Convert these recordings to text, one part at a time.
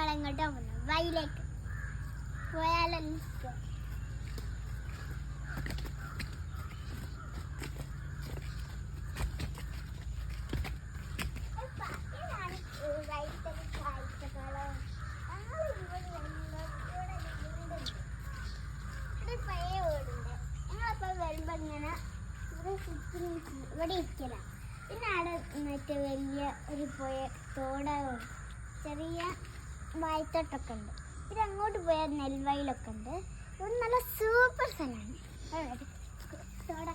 നമ്മൾ എങ്ങോട്ടാ പോകുന്നത് വഴിയിലേക്ക് പോയാലോ വരുമ്പോ ഇങ്ങനെ ഇവിടെ ഇരിക്കില്ല. പിന്നെ അവിടെ മറ്റേ വലിയ ഒരു പോയ തോട ചെറിയ വായ്ത്തോട്ടൊക്കെ ഉണ്ട്. പിന്നെ അങ്ങോട്ട് പോയാൽ നെൽവയലൊക്കെ ഉണ്ട്. ഇവിടെ നല്ല സൂപ്പർ സ്ഥലമാണ്. അവിടെ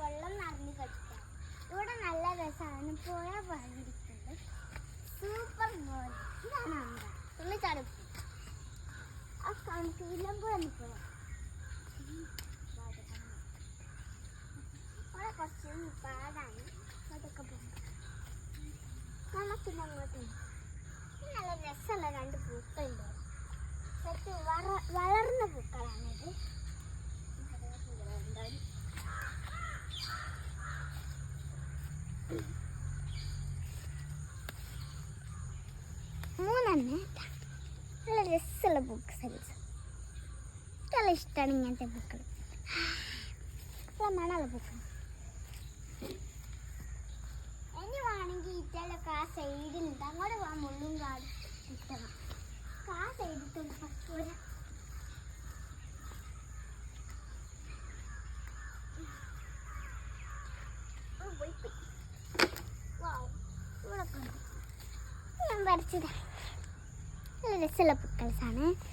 വെള്ളം നിറഞ്ഞു കളിക്കാം ഇവിടെ നല്ല രസമാണ്. പോയ പറഞ്ഞിരിക്കുന്നത് സൂപ്പർ ബോൾ ഇതാണ് അമ്പ തുള്ളിച്ചാടും ആ കണക്കിലും കൂടെ ഒന്ന് പോവാം ഇവിടെ കുറച്ച് പാടാണ് അതൊക്കെ പോകും നമുക്കിന്ന് അങ്ങോട്ട് നല്ല രസമുള്ള രണ്ട് പൂക്കളുണ്ട് ശരിക്കും വള- വളർന്ന പൂക്കളാണിത് മൂന്നെണ്ണം നല്ല രസമുള്ള ബുക്ക് സൈസ് നല്ല ഇഷ്ടമാണ് ഇങ്ങനത്തെ പൂക്കൾ മണമുള്ള ബുക്ക് ഇനി വേണമെങ്കിൽ ഇറ്റലൊക്കെ ആ സൈഡിലുണ്ട് അങ്ങോട്ട് പോകാൻ മുള്ളും കാട് കിട്ടണം ആ സൈഡിൽ കണ്ടു ഞാൻ വരച്ചത് നല്ല രസമുള്ള പിക്കിൾസാണ്